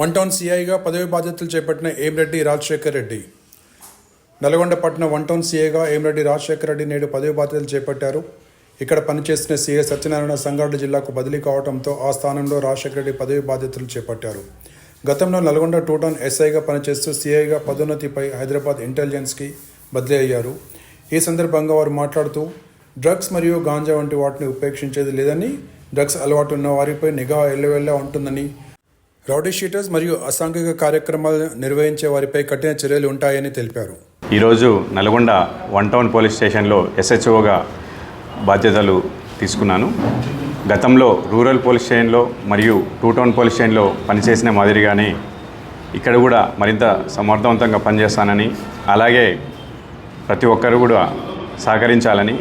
One town సీఐగా పదవి బాధ్యతలు చేపట్టిన ఏంరెడ్డి రాజశేఖర్ రెడ్డి. నల్గొండ పట్టణ వన్ టౌన్ సీఐగా ఏంరెడ్డి రాజశేఖర్ రెడ్డి నేడు పదవి బాధ్యతలు చేపట్టారు. ఇక్కడ పనిచేసిన సీఐ సత్యనారాయణ సంగారెడ్డి జిల్లాకు బదిలీ కావడంతో ఆ స్థానంలో రాజశేఖర్ రెడ్డి పదవి బాధ్యతలు చేపట్టారు. గతంలో నల్గొండ టూ టౌన్ ఎస్ఐగా పనిచేస్తూ సీఐగా పదోన్నతిపై హైదరాబాద్ ఇంటెలిజెన్స్కి బదిలీ అయ్యారు. ఈ సందర్భంగా వారు మాట్లాడుతూ డ్రగ్స్ మరియు గాంజా వంటి వాటిని ఉపేక్షించేది లేదని డ్రగ్స్ అలవాటు ఉన్న వారిపై నిఘా ఎల్లవెల్లా ఉంటుందని రౌడీ షీటర్స్ మరియు అసాంఘిక కార్యక్రమాలు నిర్వహించే వారిపై కఠిన చర్యలు ఉంటాయని తెలిపారు. ఈరోజు నల్గొండ వన్ టౌన్ పోలీస్ స్టేషన్లో ఎస్హెచ్ఓగా బాధ్యతలు తీసుకున్నాను. గతంలో రూరల్ పోలీస్ స్టేషన్లో మరియు టూ టౌన్ పోలీస్ స్టేషన్లో పనిచేసిన మాదిరిగానే ఇక్కడ కూడా మరింత సమర్థవంతంగా పనిచేస్తానని అలాగే ప్రతి ఒక్కరు కూడా సహకరించాలని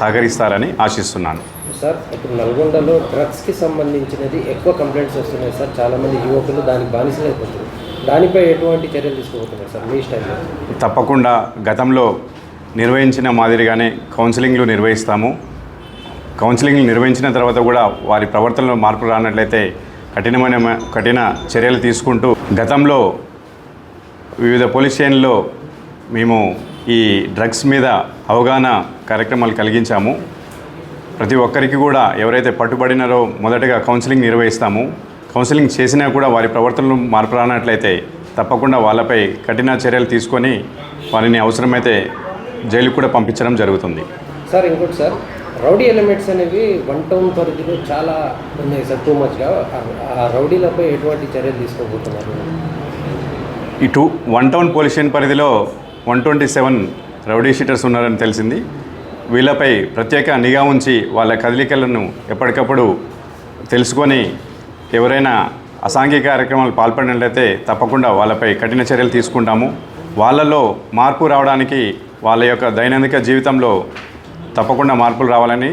సహకరిస్తారని ఆశిస్తున్నాను. సార్. ఇప్పుడు నల్గొండలో డ్రగ్స్కి సంబంధించినది ఎక్కువ కంప్లైంట్స్ వస్తున్నాయి సార్. చాలామంది యువకులు దానికి బానిసలైపోతున్నారు. దానిపై ఎటువంటి చర్యలు తీసుకోబోతున్నారు సార్? మీ స్టైల్లో తప్పకుండా గతంలో నిర్వహించిన మాదిరిగానే కౌన్సిలింగ్లు నిర్వహిస్తాము. కౌన్సిలింగ్లు నిర్వహించిన తర్వాత కూడా వారి ప్రవర్తనలో మార్పు రానట్లయితే కఠినమైన కఠిన చర్యలు తీసుకుంటూ గతంలో వివిధ పోలీస్ స్టేషన్లో మేము ఈ డ్రగ్స్ మీద అవగాహన కార్యక్రమాలు కలిగించాము. ప్రతి ఒక్కరికి కూడా ఎవరైతే పట్టుబడినారో మొదటగా కౌన్సిలింగ్ నిర్వహిస్తాము. కౌన్సిలింగ్ చేసినా కూడా వారి ప్రవర్తనలు మార్పు రానట్లయితే తప్పకుండా వాళ్ళపై కఠిన చర్యలు తీసుకొని వారిని అవసరమైతే జైలుకు కూడా పంపించడం జరుగుతుంది. సార్ ఇంకోటి సార్ రౌడీ ఎలిమెంట్స్ అనేవి వన్ టౌన్ పరిధిలో చాలా ఉన్నాయి సార్ టూ మచ్గా ఆ రౌడీలపై ఎటువంటి చర్యలు తీసుకోబోతున్నారు? ఈ two one town police station పరిధిలో one twenty seven rowdy sheeters ఉన్నారని తెలిసింది. వీళ్ళపై ప్రత్యేక నిఘా ఉంచి వాళ్ళ కదలికలను ఎప్పటికప్పుడు తెలుసుకొని ఎవరైనా అసాంఘిక కార్యక్రమాలు పాల్పడినట్లయితే తప్పకుండా వాళ్ళపై కఠిన చర్యలు తీసుకుంటాము. వాళ్ళలో మార్పు రావడానికి వాళ్ళ యొక్క దైనందిక జీవితంలో తప్పకుండా మార్పులు రావాలని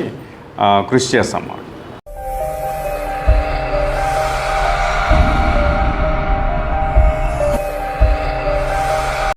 కృషి చేస్తాము